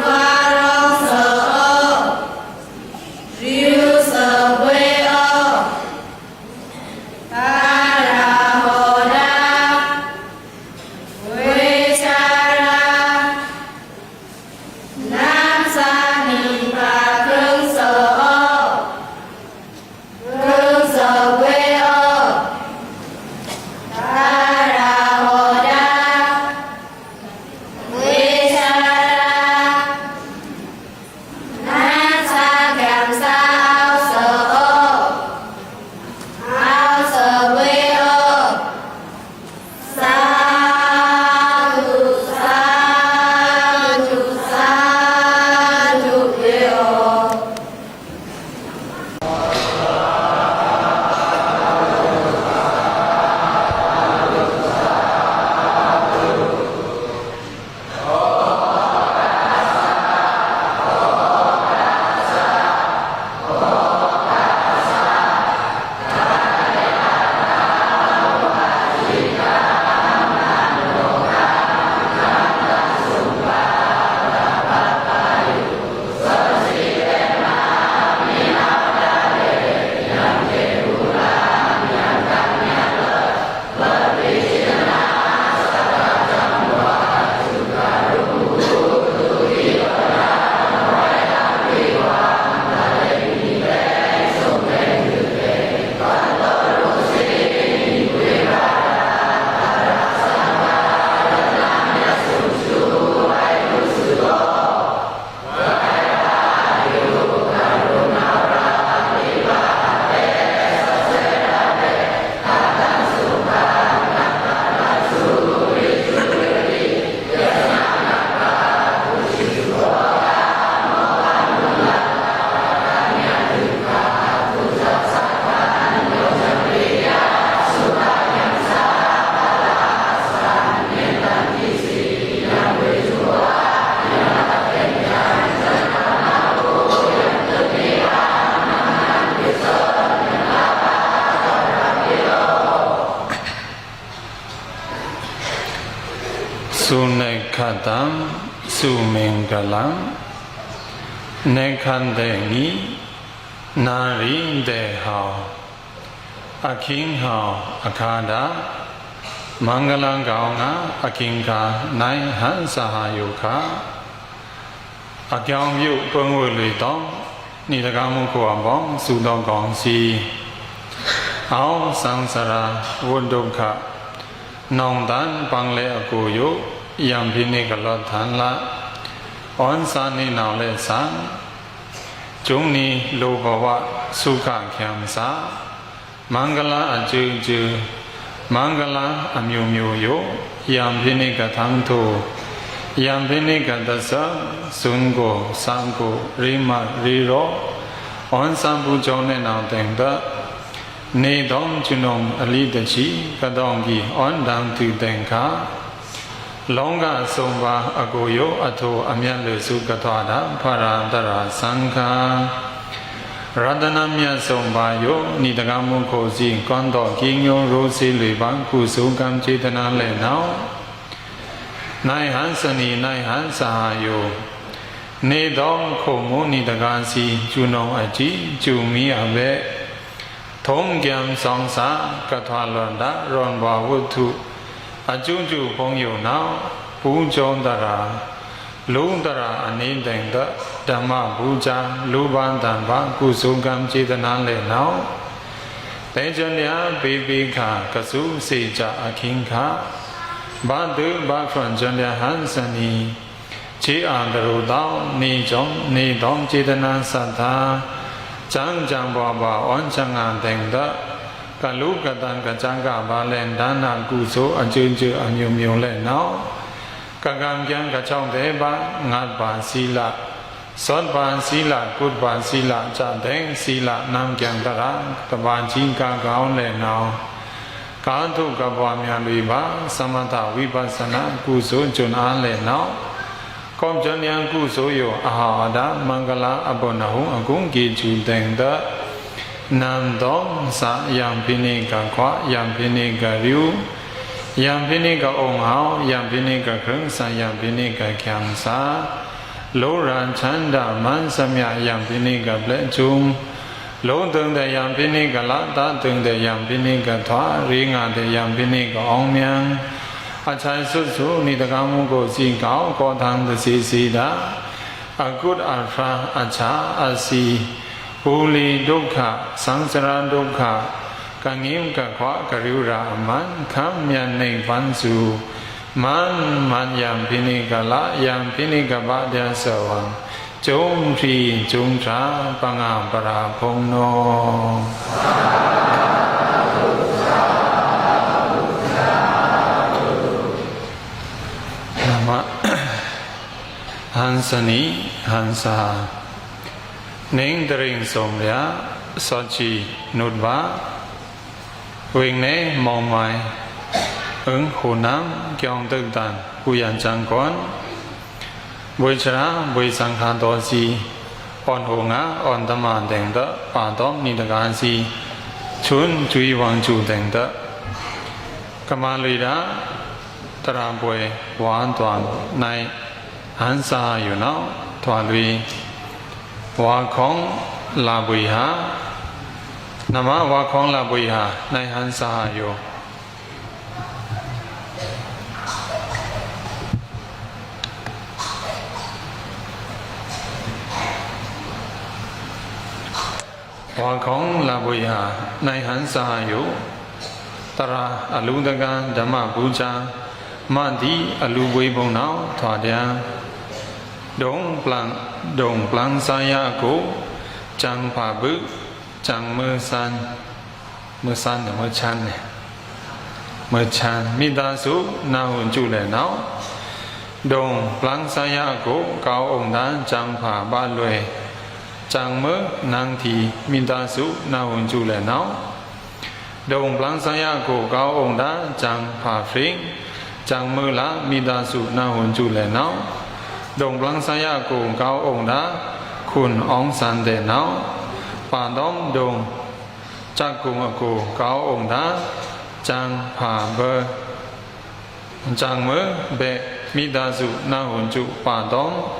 one. တံစုမင်္ဂလံနေခန္တေနိနာရိတေဟောအခင်းဟောအခါဒမင်္ဂလံကောင်ကအခင်းကနိုင်ဟန်စာဟာယုခအကြောင်းပြုပုံဝေလေတောင်းနေတကားမှုကိုအောင်ပေါင်းစုတောင်းကောင်းစီအောင်ဆံစရာဝန္ဒုခနောင်တန်ပန်လေအကိုယုတ် ယံဖိနေကလောထန်လာဩန်စာနေနောင်လေသံကျုံနီလောဘဝသုခခံစာမင်္ဂလာအကျဉ်းကျဉ်းမင်္ဂလာအမျိုးမျိုးယုယံဖိနေကသံထိုယံဖိနေကသသဇွန်ကိုစံကိုရိမရီရောဩန်စံပူကြောင့်နဲ့နောင်တင်တဲ့နေတော်ကျွန်ုံအလိတချီကတောင်ကြီးအွန်ဒံသူတင်္ခာ လောကဆုံးပါအကိုယောအထောအမြတ်လူစုကထွားတာဖရာတရာသံဃာရတနာမြတ်ဆုံးပါယောနိတကမှုကိုစီကွန်တော်ကြီးညုံရိုးစီလေပန်းကုစုကံចេတနာလဲနောက်နိုင်ဟန်စနီနိုင်ဟန်စာယောနေတော်ခုံမုန်နိတကာစီကျွနုံအကြည်ကျူမီအဘဲထုံးကြံဆောင်စာကထွာလွန်တာရွန်ဘဝုထု အကျုံကျုဘုံယုံနောက်ဘူးကျောင်းတရာလုံးတရာအနေတိုင်တဓမ္မဘူဇာလူပန်းတံဘာကုစုံကံចេတနာလဲနောက်တေဇန်ယာဘေဘိခကစုစေကြအခင်ခဘာတုဘာဖွန်ဇန်ယာဟန်စနီခြေအာတရုတောင်းနေကြောင့်နေတော်ចេတနာသတ္တာကျမ်းကြံပွားပါဝမ်းချငါတင်တပ ကလုကတံကကြံကဘာလဲဒါနာကုသိုလ်အကျဉ်းကျအမျိုးမျိုးလဲနော်ကကံကြံကချောင်းတဲ့ပါငါးပါးစီလသောတပန်စီလကုတ္ပန်စီလကြတဲ့စီလနံကြံတရာတပန်ချင်းကကောင်းလဲနော်ကာထုကပွားများတွေပါသမထဝိပဿနာကုသိုလ်ကျွန်းအားလဲနော်ကောင်းကျန်ဉာဏ်ကုသိုလ်ယောအာဟာဒမင်္ဂလာအဘောနဟုအကုံကေကျူတဲ့တဲ့ နန္တောစာယံပိနိကခွာယံပိနိကရူယံပိနိကအုံဟောယံပိနိကခရံစာယံပိနိကကျံစာလောရန်ချန္ဒမန်စမြယံပိနိကပလက်ကျုံလုံးတုံတဲ့ယံပိနိကလာတတုံတဲ့ယံပိနိကထွာရေငါတဲ့ယံပိနိကအောင်မြန်အချိုင်စွစုနိတကမှုကိုစီကောင်းကောထံသစီစီတာအကုတ်အဖာအချာအစီ ဘူလီဒုက္ခသံစရဒုက္ခကငင်းကခွာကရုရာမန်ခမ်းမြတ်နေပန်းစုမန်မန်ယံပိနိကလာယံပိနိကဘာဒယသဝံကျုံထီကျုံထာပငါပရာဖုံနောနမဟန်စနီဟန်စာနေင်ဒရင်ဆုံးရစောချီနုဒ ဘာဝိနေမောင်မိုင် ứng hồ nam kiong tự tàn hu yan chang con bồi chara bồi sang khan to si on ho nga on ta man deng da pa dom ni da gan si chun chui wang chu deng da kama lui da tara bồi wan tuan nai han sa yu nao thwa lui wa khong la bui ha nama wa khong la bui ha nai han sa yu ဝါခေါင်းလာပွေဟာနိုင်ဟန်စာယုတရာအလူတကံဓမ္မဘူချာမန္တိအလူပွေဘုံနောက်ထွာတံဒုံပလန် ดงปลังสายาโกจังผาบึจังเมื่อสันเมื่อสันเนี่ยเมื่อชันเนี่ยเมื่อชันมิตาสุนาหุนจุเลยเนาะดงปลังสายาโกเกาองค์นั้นจังผาบ้านเลยจังเมื่อนางทีมิตาสุนาหุนจุเลยเนาะดงปลังสายาโกเกาองค์นั้นจังผาฟริงจังเมื่อละมิตาสุนาหุนจุเลยเนาะ 동방사야 고가오 옹다 군 엉산대 나오 바덤 동 짝꿍하고 가오 옹다 장파버 장머 베 미다수 나혼주 바덤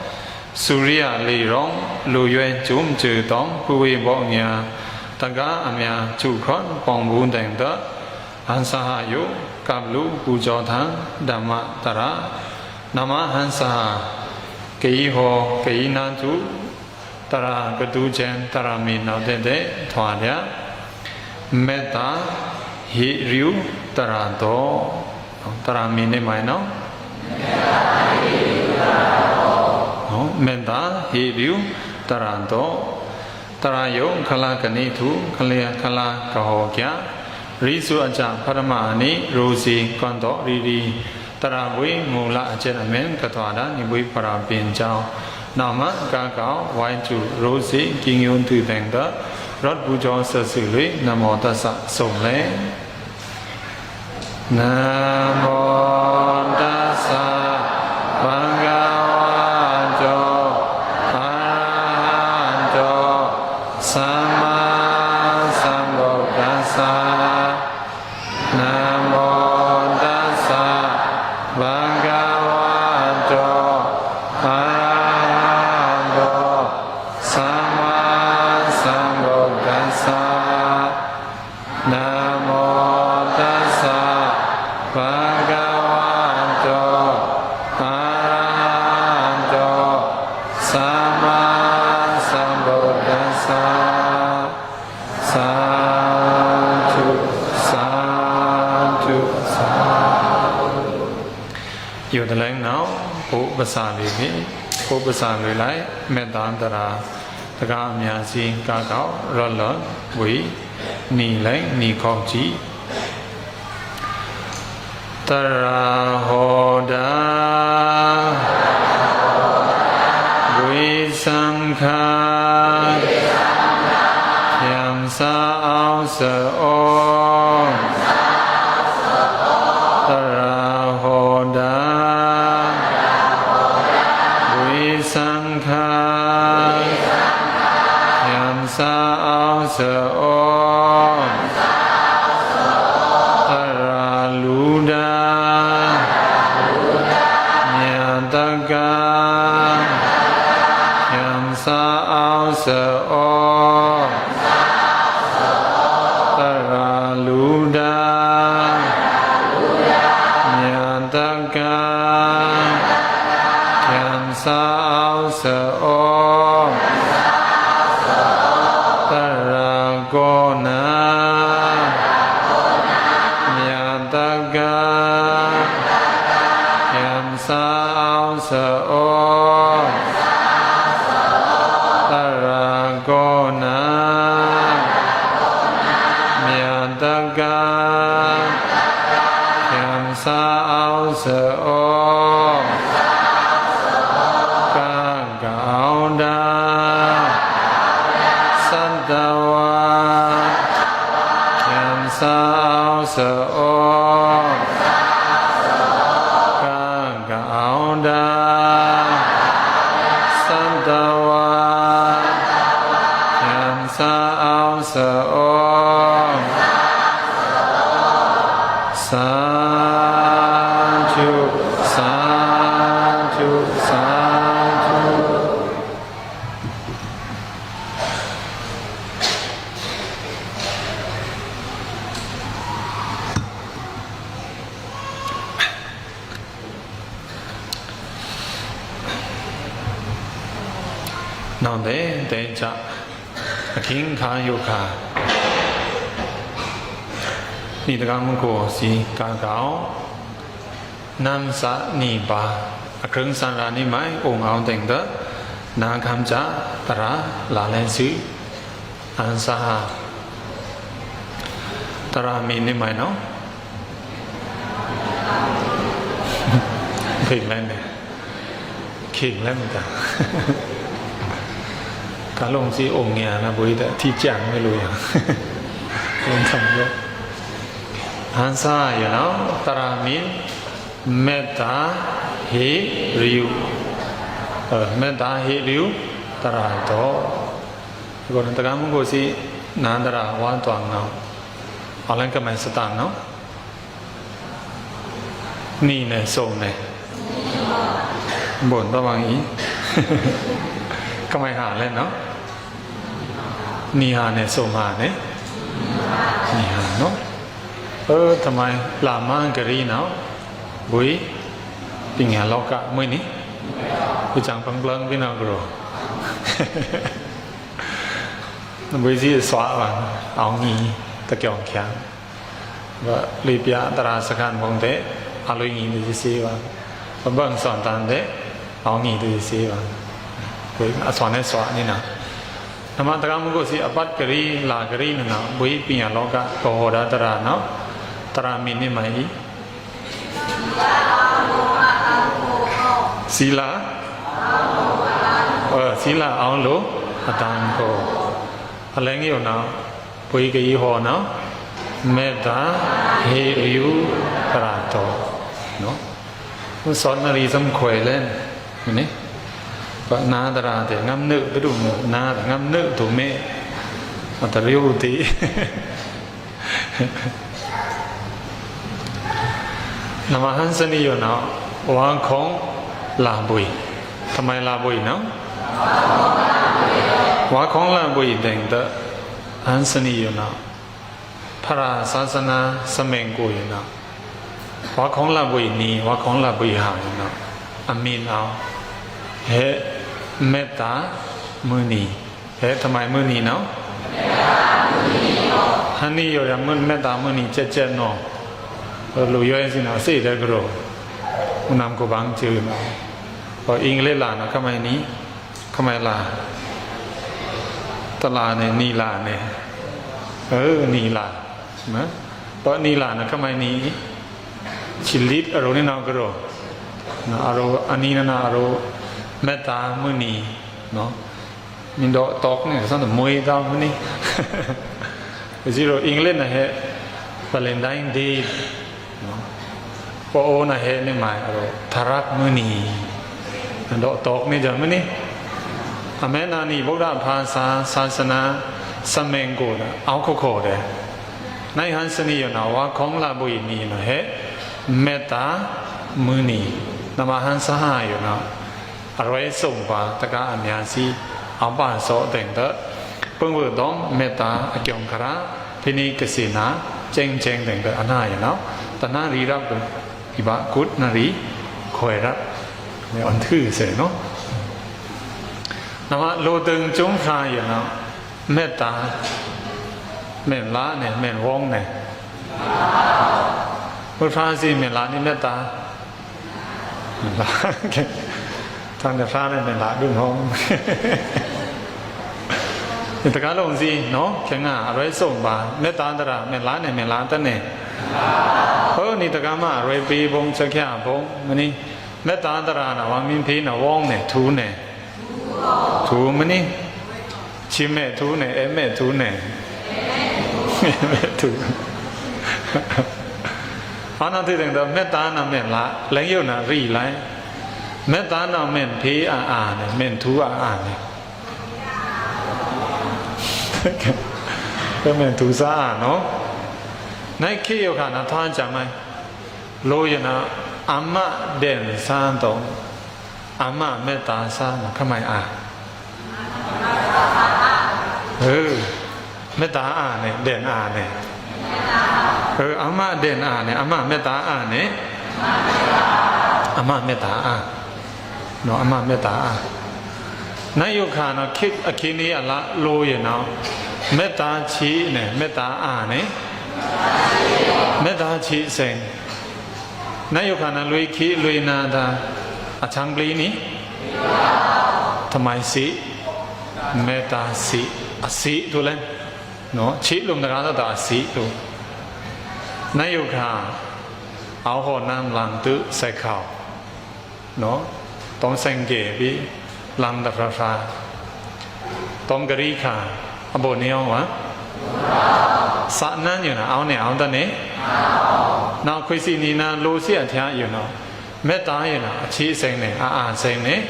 수리아 리롱 루예 좀즈덤 부위보냐 다가 아냐 주컨 봉분댕다 안사하요 갑루 부조탄 담마따라 နမဟံစာ နောက်တဲ့တဲ့ထွာရမေတ္တာဟိရိယတရာတော်တရာမီနေမိုင်နော်မေတ္တာဟိရိယတရာနော်မေတ္တာဟေပြုတရံတောတရယုခလကနိထုခလျခလကဟောကြရိစုအကြပရမအနိရိုစီကွန်တော်ရီရီ တရဝေမူလအကျဉ်အမင်ကထွာဒနိဝေပရာပင်ကြောင်းနာမကကောဝိုင်းကျူရိုစီကင်းယွန်းသူတန်ကရတ်ဘူကြောဆဆူလေနမောတသစုံလေနမောတသဘင်္ဂဝါကြောအာတောသမ္မာသမ္ဗုဒ္ဓသာနမော နောက်ဘုပ္ပစာလေးဖြင့်ဘုပ္ပစာလေးလိုက်မေတ္တာတရာတကားအများစီကာကောက်ရော့လော့ဝေနီလိုက်နီခေါက်ကြည့်တရာဟောတာ တ်တကယံစာအောင်စော င်း ดรัมโกสีกาเกานัมสะนีบาเครื่องสันรานิไมองเอาแต่งเดนาคำจะตระลาเลนสีอันสหาตระมีนิไมเนาะผิดแล้วเนี่ยขิงแล้วมันจะการลงสีองค์เนี่ยนะบุยแต่ที่จังไม่รู้อย่างลงทำเยอะ เอาลังกะมันสตางเนาะนี่เนี่ยส่งเนี่ยบ่นตะวังอี ကမိုင်ဟာလဲနော်နီဟာနဲ့စုံဟာနဲ့နီဟာနော် เออทำไมลามันกรีเนาะบุยปิงหาโลกะมื้อนี้กูจังปังเปลิงพี่น้องกร บุยสิสวะว่าเอางี้ตะเกียงแข็งว่าลีปยาตราสกันมงเตอาลุยงี้ดิสิว่าบ่เบิ่งสอนตันเตเอางี้ดิสิว่า ကိုအစွမ်းနဲ့စွာနေတာနမတကမှုကိုစီအပတ်ကလေးလာကလေးနနာဘွေးပညာလောကဘောဟောဒတရနော် တရမီနိမိုင်စီလာเออစီလာအောင်လို့အတန်ကိုအလဲငယ်ရောနော်ဘွေးကကြီးဟောနော်မေတ္တာဟေယုပရာတောနော်စောနရီစံခွေလဲနိ Pak nadra de ngam nữ cái đủ na ngam nữ thủ mẹ mà ta riêu tí Nama Hansani yo nào နမဟန်စနိယောနောဝမ်ခုံလာဘွိသမိုင်လာဘွိနော်ဝါခုံလာဘွိတဲ့တဲ့ဟန်စနိယောနောဖရာသာသနာစမင်ကိုယောနောဝါခုံလာဘွိနီဝါခုံလာဘွိဟာယောနောအမင်းအောင်ဟဲမေတ္တာမုနီဟဲသမိုင်မုနီနော်မေတ္တာမုနီဟန်နီယောရမေတ္တာမုနီကြက်ကြက်နော် luyoyenzina seida gro unam ko bang chil ma ko ingle la na kamai ni kamai la tala ne ni la ne เออนีลานะตอนนีลานะทำไมนี้ชิลิตอารมณ์นี่นากระโดนะอารมณ์อันนี้นะอารมณ์เมตตามุนีเนาะมินดอตอกเนี่ยสันมวยตามุนีไปจิโรอังกฤษนะฮะ Valentine Day နော်ပေါ်အိုနာဟဲနေမှာအဲ့တော့သရတ်မနီတော့တော့နေကြမနီအမေနာနီဗုဒ္ဓဘာသာသာသနာစမင်ကိုတာအောက်ခုခေါ်တယ်နိုင်ဟန်စနီယနာဝါခေါင်းလာပွေနီနဟဲမေတ္တာမနီနမဟန်စဟာယနာအရွယ်ဆုံးပါတကားအများစီအောင်ပါစောတဲ့တဲ့ပင်ဝဒံမေတ္တာအကြောင်းခရာဖိနိကစေနာကျင်းကျင်းတဲ့အနာရနော် တနာရီရပ်ဒီပါကုတ်နရီခွေရပ်မေအန် thư စေနော်နမလိုตึงကျုံးခါရနော်မေတ္တာမေလာနဲ့မေဝုံးနဲ့ဘုရားစီမေလာနိမေတ္တာမေလာကဲတန်တဲ့ဖားနဲ့မေလာဒုံဟောင်းဒီတကားလုံးစီနော်ခင်ဗျာအရွယ်ဆုံးပါမေတ္တာတရမေလားနဲ့မေလားတနဲ့ ဟောနိတကမရွယ်ပေဘုံစက္ခဘုံမနိမေတ္တာတရနာဝမင်းဖေးနဝောင်းနဲ့ထူးနဲ့ထူးမနိချိမဲ့ထူးနဲ့အမဲ့ထူးနဲ့အမဲ့ထူးအာနာတိတံတော့မေတ္တာနာမဲ့လားလည်းယုံနာရိလိုင်းမေတ္တာနာမဲ့ဖေးအာအာနဲ့မင်းထူးအာအာနဲ့ကဲမင်းထူးစားအာနော် Nike yoga na tha jamai lo yana amma den san dong amma metta san na khamai a ừ metta a ne den a ne ừ amma den a ne amma metta a ne amma metta a no amma metta a နာယုခါနာခိအခင်းလေးအလားလို့ရနော်မေတ္တာချီနဲ့မေတ္တာအာနဲ့ မေတ္တာချီစိန်နတ်ယုခါနော်လွေခိလွေနာတာအချံပလီနီသမိုင်းစီမေတ္တာစီအစီတို့လဲနော်ချီလုံးတကားတော့အစီတို့နတ်ယုခါအောဟောနမ်လန်တုဆက်ခေါနော်တောင်းဆိုင်ကေပြီးလမ်ဒဖရာဖာတုံဂရိခာအဘောနေအောင်ဝါ စာနန်းညနာအောင်နေအောင်တနေနောက်ခွေစီနီနာလိုစီအထျားယူနော်မေတ္တာရနာအခြေအစိမ့်နဲ့အာအာစိမ့်နဲ့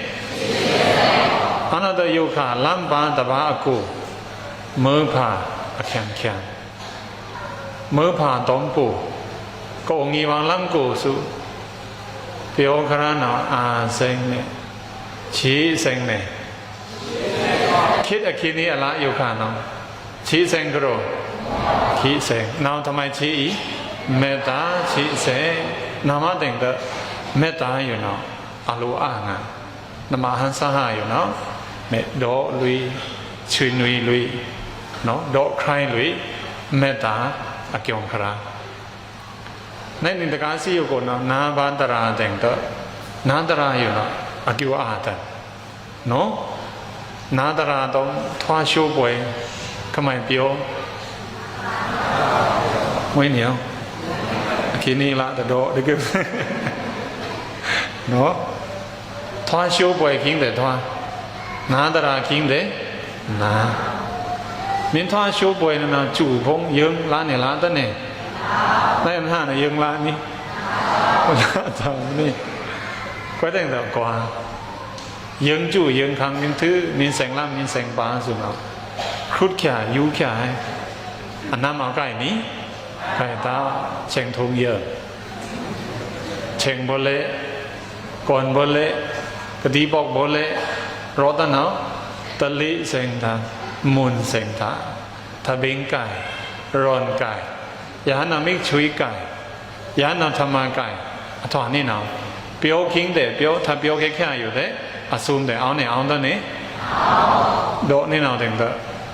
အနတယုခလမ်ပန်တဘာအကုမေဖာအခန့်ခန့်မေဖာတုံးကိုကိုငီဝံလမ်ကိုစုပြောခရနာအာစိမ့်နဲ့ခြေအစိမ့်နဲ့ခိတအခိနေအလားယုခနော ခြေစံကရောခြေစံနောင်တမိုင်ခြေဤမေတ္တာခြေစံနာမတင်ကမေတ္တာယူနော်အလိုအာငါနမဟန်ဆာဟာယူနော်မေဒေါ်လွေချွေနွေလွေနော်ဒေါ်ခိုင်းလွေမေတ္တာအကျော်ခရာနိုင်နေတကားစီယောကောနော်နာဘာတရာတင်တော့နာတရာယူနော်အကျော်အာတနော်နာတရာတော့ထွားရှိုးပွဲ ခမိုင်ပြောဝင်းနေအောင်အခင်းနေလားတော့တကယ်နော်ထွားရှိုးပွဲခင်းတယ်ထွားနာတရာခင်းတယ်နာမင်းထွားရှိုးပွဲနော်ကျူဖုံးယုံလားနေလားတဲ့နေနိုင်မှာနေယုံလားနီဟုတ်လားတောင်းနီ quyết định là quả dân chủ dân khang những thứ mình sinh làm mình sinh ba rồi nào khút khả yếu khả anh nam áo cái ní cái tao chèn thùng giờ chèn bò lệ còn bò lệ cái đi bọc bò lệ rõ ta nào ta lý chèn ta mùn chèn ta ta bên cải ròn cải giá nào mít chui cải giá nào tham ăn cải thỏa ni nào biểu kinh để biểu ta biểu cái kia rồi đấy assume để áo này áo đó này độ ni nào đến đó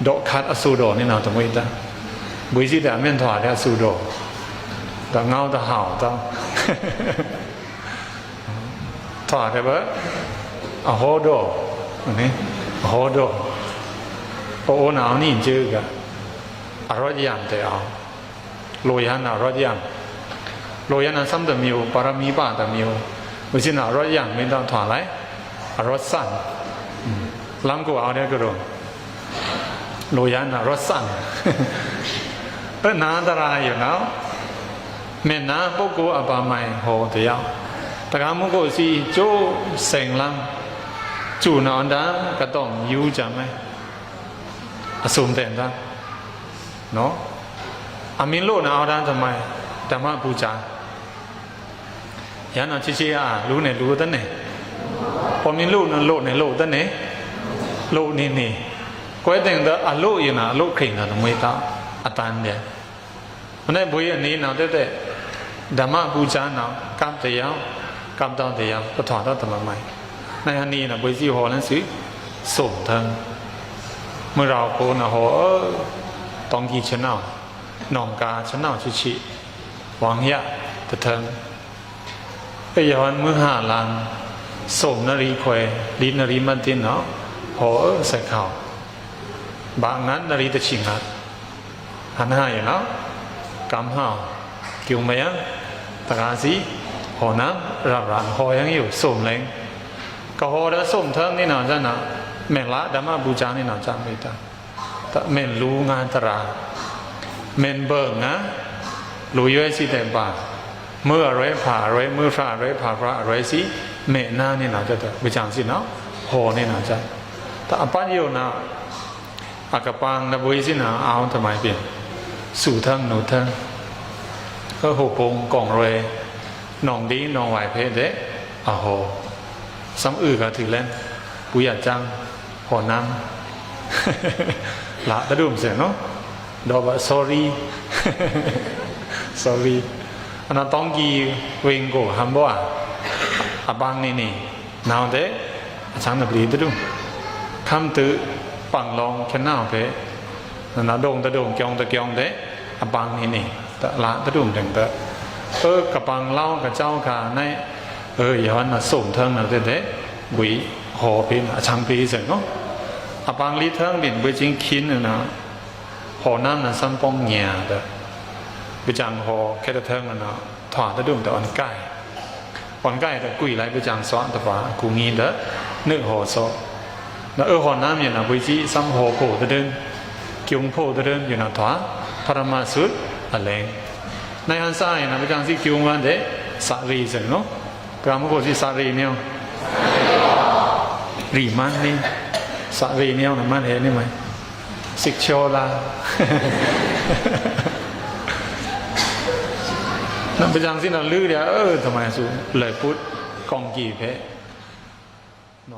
ดอกคัดอสูดอนี่นาตมวยตาบุยจิตาเม่นถวาแล้วสูดอตะเงาตะห่าวตาถวาแต่ว่าอโหดอนี่อโหดอโอนาอนี่เจอกะอรอยามแต่เอาโลยานาอรอยามโลยานาซ้ําตะมิโอปารมีปะตะมิโอวิสินาอรอยามเม่นตาถวาไลอรอสั่นลำกูเอาเนี่ยก็รู้ Loyana Rasana. Pranadara you know. Mena Boko Abamai Ho the Yao. Tagamuko si Jo Seng Lang. Chu Nanda Katong Yu Jamai. Assume then that. No? Amin Lo Na Odan Jamai. Dhamma Puja. Yana Chichi Ah, Lu Ne Lu Tane. ผมนี่ลูกนั่นโลกในโลกตั้นเนี่ยโลกนี่นี่ ချစ်ချစ်အားလူနဲ့လူတဲ့နဲ့ပေါ်မင်းလို့နဲ့လို့နဲ့လို့တဲ့နဲ့လို့နေနေကွဲတဲ့တဲ့အလို့ရင်အလို့ခိန်တာမွေးတာအတန်းတဲ့မနေ့ဘွေးအနေနောက်တဲ့တဲ့ဓမ္မပူဇာနောကပ်တရားကပ်တော်တရားပထမတော့တမမိုင်းနိုင်ဟနီနဘွေးစီဟောလန်းစီစုံတန်း เมื่อเราโกนะโหเออตองกีชนะนองกาชนะชิชิหวังยะตะเทิงไปย้อนมือหาลังสมนรีควลีนรีมันตินเนาะโหเออใส่ข่าว 방안 나리다 칭아 하나야 감하 교마야 다가지 호나 라라 호양이 솜랭 거호라 솜탕니 나잖아 맨라 담마 부자니 나잖아이다 다 맨루 나타라 맨버가 루여에 시대바 뭐어 레파 레 무사 레파 프라 레시 မေနာနေနာကြတာမကြံစီနော်ဟောနေနာကြတာအပ္ပယောနာ อักปังนับวิสินะเอาทำไมเปลี่ยนสู่ทั้งหนูทั้งก็หูพงกล่องเรยนองดีนองไหวเพเดะอะโหซ้ำอือก็ถือเล่นปุยหยาจังหอน้ำละตะดุมเสียเนาะดอบะ sorry sorry อันต้องกีเวงโกฮัมบ่อาอะบังนี่นี่นาวเดะอาจารย์นับรีตะดุมคำตือ bằng lòng cho nào thế nó đông ta đông kiong ta kiong thế à bằng này nè ta lá ta đông đừng ta ơ cả bằng lao cả cháu cả này ơ giờ nó sổn thân là thế thế quỷ hồ bên à trang bì rồi nó à bằng lý thân điện với chính kín nữa nó hồ nam là sân bông nhà đó bây giờ hồ cái ta thân là nó thỏa ta đông ta ăn cay ăn cay là quỷ lại bây giờ xóa ta phá cũng nghi đó nữ hồ số 那二号南面呢，为是三号坡的人，中坡的人有那团，他他妈是阿嘞。那样啥呀？那不讲是中湾的啥类型咯？干么个是啥类呢？里曼呢？啥类呢？那曼黑呢嘛？食巧啦。那不讲是那绿的，呃，他妈是来不攻击的，喏。